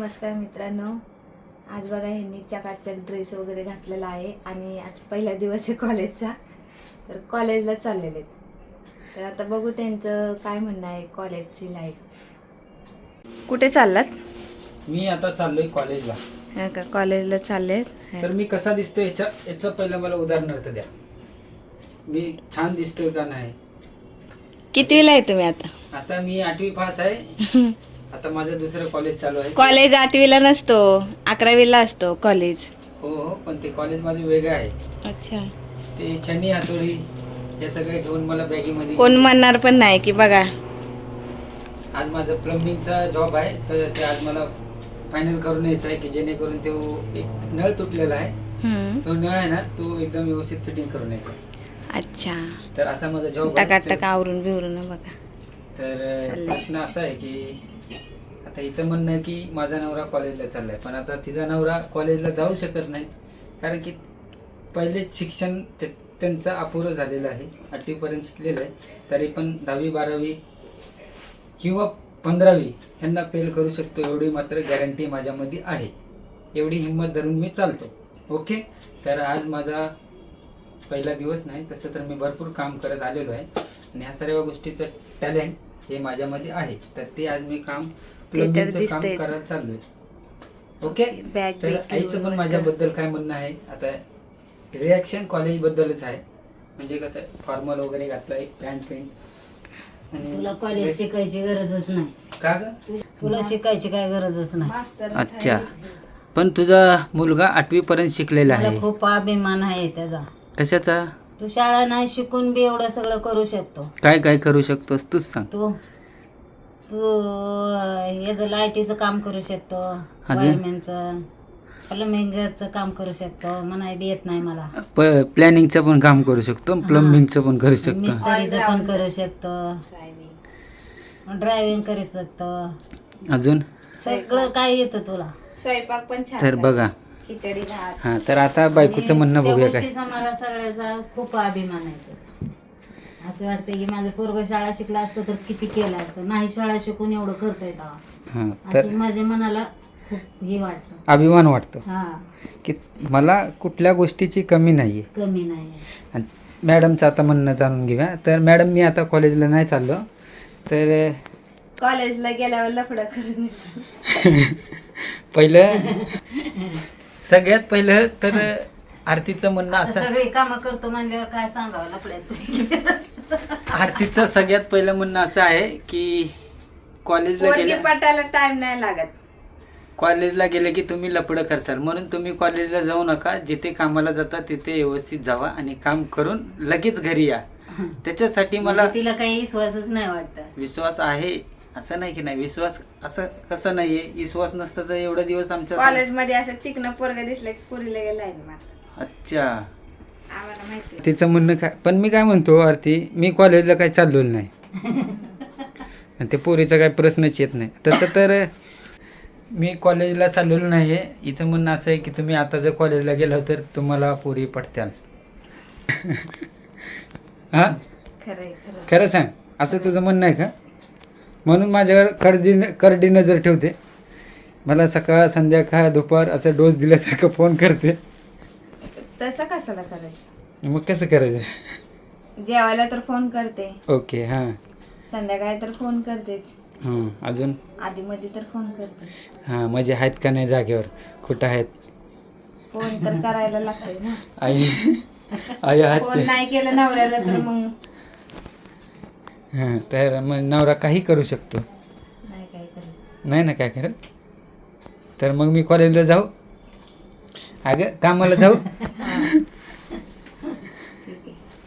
नमस्कार मित्रांनो. आज बघा ह्यांनी चकाचक ड्रेस वगैरे घातलेला आहे आणि आज पहिला दिवस आहे कॉलेजचा तर कॉलेजला चाललेले आहेत. तर आता बघू त्यांचं काय म्हणणं आहे कॉलेजची लाईफ कुठे चाललात? मी आता चाललोय कॉलेजला हा का? कॉलेजला चालले तर मी कसा दिसतोय याच्या याचं पहिलं मला उदाहरणार्थ द्या. मी छान दिसतोय का नाही? कितवीला आहे तुम्ही आता? आता मी आठवी पास आहे. आता माझं दुसरं कॉलेज चालू आहे. कॉलेज आठवीला नसतो अकरावीला असतो कॉलेज हो हो पण ते कॉलेज माझं वेगळं आहे. अच्छा. ते छन्नी हातोडी हे सगळे घेऊन मला बॅगीमध्ये कोण म्हणणार पण नाही की बघा. आज माझं प्लंबिंगचा जॉब आहे तर ते आज मला फायनल करून यायचं आहे की जेणेकरून तो एक नळ तुटलेला आहे. हम्म. तो नळ आहे ना तो एकदम व्यवस्थित फिटिंग करून यायचा. अच्छा. तर असा माझा जॉब टकाटक आवरून बिवरून बघा. तर. प्रश्न असा आहे की आता हिचं म्हणणं आहे की माझा नवरा कॉलेजला चाललाय. पण आता तिचा नवरा कॉलेजला जाऊ शकत नाही. कारण की पहिलेच शिक्षण ते- त्यांचं अपुरं झालेलं आहे. आठवीपर्यंत शिकलेलं आहे. तरी पण दहावी बारावी किंवा पंधरावी ह्यांना फेल करू शकतो एवढी मात्र गॅरंटी माझ्यामध्ये आहे. एवढी हिंमत धरून मी चालतो. ओके तर आज माझा पहिला दिवस नाही. तसं तर मी भरपूर काम करत आलेलो आहे. आणि ह्या सर्व गोष्टीचं टॅलेंट हे माझ्यामध्ये आहे. तर ते आज मी काम तर. करत चाललोय. ओके? बॅग तर आईचं पण. माझ्याबद्दल काय म्हणणं आहे? आता रिॲक्शन कॉलेजबद्दलच आहे. म्हणजे कसं फॉर्मल वगैरे घातलंय पॅन्ट पेंट तुला कॉलेज शिकायची गरजच नाही. का ग? तु- तुला शिकायची काय गरजच नाही. अच्छा. पण तुझा मुलगा आठवी पर्यंत शिकलेला आहे. खूप अभिमान आहे त्याचा. कशाचा? तू शाळा नाही शिकून बी एवढं सगळं करू शकतो. काय काय करू शकतोस? तूच सांग. तू तू याचं लाईटीचं काम करू शकतो अजून? वायरमॅनचं प्लंबिंगचं काम करू शकतो म्हणाय बी येत नाही मला. प प्लॅनिंगचं पण काम करू शकतो प्लंबिंगचं पण करू शकतो. मिस्त्रीचं पण करू शकतो. ड्रायव्हिंग करू शकतो. अजून? सगळं काय येतं तुला? स्वयंपाक पण छान तर. बघा. खिचडी भात. हा तर आता बायकोचं म्हणणं त्या बघूया काय. गोष्टीचा मला सगळ्याचा खूप अभिमान आहे. असं वाटतं की माझं पोरग शाळा शिकला असतं तर किती केलं असतं? नाही शाळा शिकून एवढं करतोय का हा तर असं माझ्या मनाला खूप हे वाटतं. अभिमान वाटतो. हा. की मला कुठल्या गोष्टीची कमी नाही आहे कमी नाही आणि मॅडमचं आता म्हणणं जाणून घेऊया. तर मॅडम मी आता कॉलेजला नाही चाललो. तर कॉलेजला गेल्यावर लफडं करून. पहिलं सगळ्यात पहिलं तर आरतीचं म्हणणं आता असं सगळी कामं करतो म्हणल्यावर काय सांगावं लपड्याचं आरतीचं सगळ्यात पहिलं म्हणणं असं आहे की कॉलेजला पोरगी गेल्या पटायला टाइम नाही लागत. कॉलेजला गेले की तुम्ही लपडं करचाल. म्हणून तुम्ही कॉलेजला जाऊ नका. जिथे कामाला जाता तिथे व्यवस्थित जावा आणि काम करून लगेच घरी या. त्याच्यासाठी मला म्हणजे तिला काही विश्वासच नाही वाटत. विश्वास आहे. असं नाही की नाही. विश्वास असं कसं नाहीये. विश्वास नसतं तर एवढा दिवस आमच्या कॉलेजमध्ये असं चिकन पोरग दिसलं की पुरीला गेला आहे मारतात. अच्छा. आम्हाला माहिती आहे. तिचं म्हणणं काय पण मी काय म्हणतो आरती मी कॉलेजला काही चाललेलो नाही. आणि ते पोरीचा काही प्रश्नच येत नाही. तसं तर मी कॉलेजला चाललेलो नाही आहे हिचं म्हणणं असं आहे की तुम्ही आता जर कॉलेजला गेला तर तुम्हाला पोरी पटत्याल हां? खरंय खरं खरं सांग. असं तुझं म्हणणं आहे का? म्हणून माझ्यावर करडी करडी नजर ठेवते. मला सकाळ संध्याकाळ दुपार असं डोस दिल्यासारखं फोन करते. तसं कशाला करायचं. मग कसं करायचं? जेवायला तर फोन करते. ओके हां. संध्याकाळी तर फोन करतेच. हां अजून? आधी मध्ये तर फोन करते. हां म्हणजे आहेत का नाही जागेवर? कुठं आहेत? फोन तर करायला लागतंय ना. आई आई फोन हसते नाही केलं नवऱ्याला तर मग. हां तर मग नवरा काही करू शकतो. नाही काय करत नाही ना काय करत? तर मग मी कॉलेजला जाऊ? अगं कामाला जाऊ?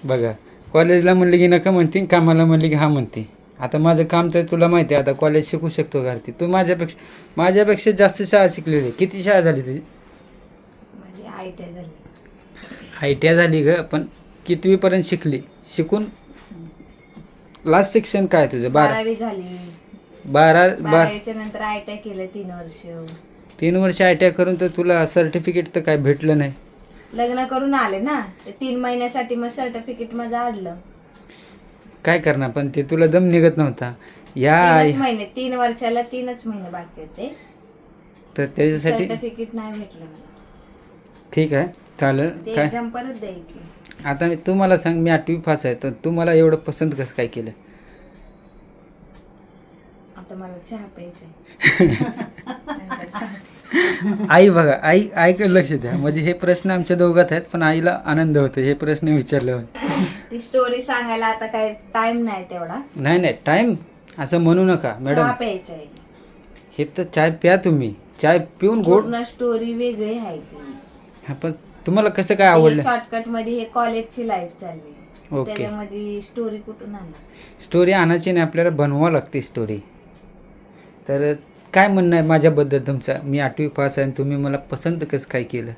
बघा कॉलेजला म्हणली की नका म्हणते कामाला म्हणली की हा म्हणते. आता माझं काम तर तुला माहिती आहे आता कॉलेज शिकू शकतो का ती तू माझ्यापेक्षा माझ्यापेक्षा जास्त शाळा शिकलेली किती शाळा झाली तुझी? माझी आय टी झाली. आय टी आय झाली ग पण कितवीपर्यंत शिकली? शिकून लास्ट शिक्षण काय तुझं? बारा. बारावी झाली. बारा बार. बारावीच्या नंतर आय टी केलं तीन वर्ष. तीन वर्ष आय टी आय करून तर तुला सर्टिफिकेट तर काय भेटलं नाही. लग्न करून आले ना ते तीन महिन्यासाठी मग सर्टिफिकेट माझं आणलं काय करणार पण ते तुला दम निघत नव्हता. या महिने तीन वर्षाला तीनच महिने बाकी होते. तर त्याच्यासाठी सर्टिफिकेट नाही भेटलं मला. ठीक आहे चालेल. ते काय? एक्झाम परत द्यायची. आता मी तू मला सांग मी आठवी पास आहे तर तू मला एवढं पसंत कसं काय केलं? आता मला चहा प्यायचा नंतर सांगते. आई बघा आई आईकडे लक्ष द्या. म्हणजे हे प्रश्न आमच्या दोघात आहेत पण आईला आनंद होतो. हे प्रश्न विचारल्यावर. ती स्टोरी सांगायला आता काय टाइम नाही तेवढा. नाही नाही टाईम असं म्हणू नका मॅडम चहा प्यायचा आहे हे तर चाय प्या तुम्ही. चाय पिऊन गोड पूर्ण स्टोरी वेगळी आहे ती. हा, पण तुम्हाला कसं काय आवडलं? शॉर्टकटमध्ये हे कॉलेजची लाईफ चालली. ओके. त्याच्यामध्ये स्टोरी कुठून आणणार स्टोरी आणायची नाही आपल्याला बनवावं लागते स्टोरी तर काय म्हणणं आहे माझ्याबद्दल तुमचं? मी आठवी पास आहे आणि तुम्ही मला पसंत कसं काय केलं?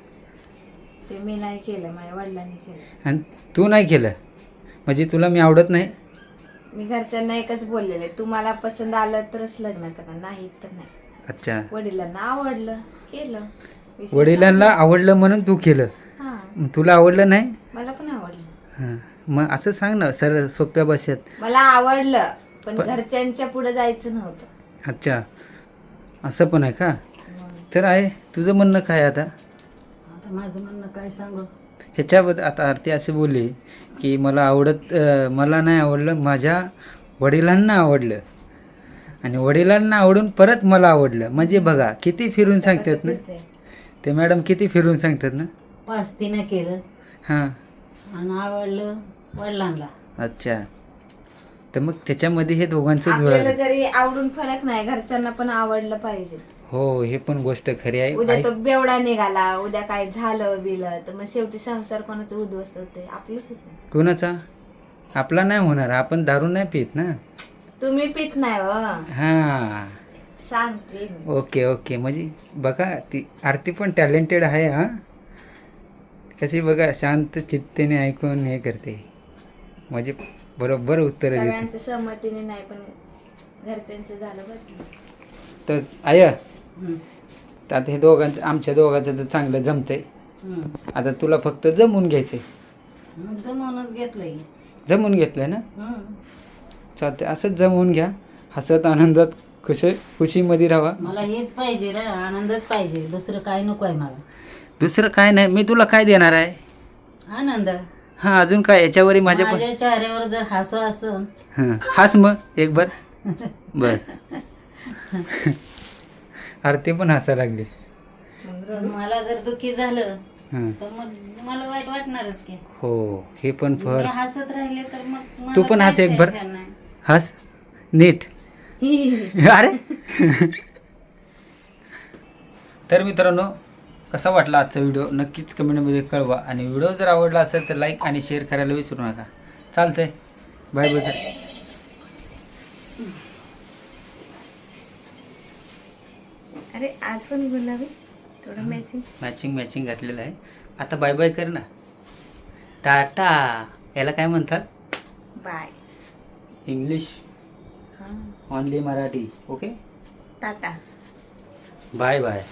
ते मी नाही केलं माझ्या वडिलांनी केलं. आणि तू नाही केलं? म्हणजे तुला मी आवडत नाही? मी घरच्यांना एकच बोललेले तुम्हाला पसंत आलं तरच लग्न करा नाही तर नाही. अच्छा. वडिलांना आवडलं केलं. विषय वडिलांना आवडलं म्हणून तू केलं. संपला. हा. मग तुला आवडलं नाही? मला पण आवडलं. हां. मग असं सांग ना सर सोप्या भाषेत. मला आवडलं पण पण- घरच्यांच्या पुढे जायचं नव्हतं. अच्छा. असं पण आहे का? तर आहे. तुझं म्हणणं काय आता? आता माझं म्हणणं काय सांगू? ह्याच्याबद्दल आता आरती असे बोलली की मला आवडत मला नाही आवडलं माझ्या वडिलांना आवडलं. आणि वडिलांना आवडून परत मला आवडलं. म्हणजे बघा किती फिरून सांगतात ना. ते मॅडम किती फिरून सांगतात ना? पाच तिनं केलं. हां. आणि आवडलं वडिलांना. अच्छा. तर मग त्याच्यामध्ये हे दोघांचं आपल्याला जुळालं जरी आवडून फरक नाही घरच्यांना पण आवडलं पाहिजे. हो हे पण गोष्ट खरी आहे. उद्या आई- तो बेवडा निघाला उद्या काय झालं बिलं तर मग शेवटी संसार कोणाचं उद्ध्वस्त होते आपलंच होते कोणाचा? आपला नाही होणार आपण दारू नाही पित ना. तुम्ही पित नाही व हां. सांगते मी. Okay okay. म्हणजे बघा ती आरती पण टॅलेंटेड आहे हां. कशी बघा शांत चित्तेने ऐकून हे करते. म्हणजे बरोबर उत्तर सगळ्यांच्या सहमतीने नाही पण घरच्यांचं झालं बघ तर आय आता हे दोघांचं आमच्या दोघांचं तर चांगलं जमतंय. हम्म. आता तुला फक्त जमून घ्यायचंय. मग जमवूनच घेतलंय. जमून घेतलंय ना? हम्म. चालते असंच जमवून घ्या. हसत आनंदात खुश खुशीमध्ये राहा. मला हेच पाहिजे रे आनंदच पाहिजे. दुसरं काय नको आहे मला. दुसरं काय नाही. मी तुला काय देणार आहे? आनंद. हां अजून काय? याच्यावरही माझ्या पण माझ्या चेहऱ्यावर जर हसू असन. हां हास मग एक बार बस. आरती पण हसायला लागली. तर मला जर दुःखी झालं हां. तर मग मला वाईट वाटणारच की. हो हे पण मी फर हसत राहिले तर मग मला तू पण हस काहीच एक भर. नाही. हस. नीट. अरे. तर मित्रांनो कसा वाटला आजचा व्हिडिओ नक्कीच कमेंटमध्ये कळवा. आणि व्हिडिओ जर आवडला असेल तर लाईक आणि शेअर करायला विसरू नका. चालतंय. बाय बाय अरे आज पण गुलाबी? थोडं मॅचिंग मॅचिंग मॅचिंग घातलेलं आहे. आता बाय बाय कर ना. टाटा. याला काय म्हणतात? बाय इंग्लिश हां. Only Marathi. Okay tata. Bye bye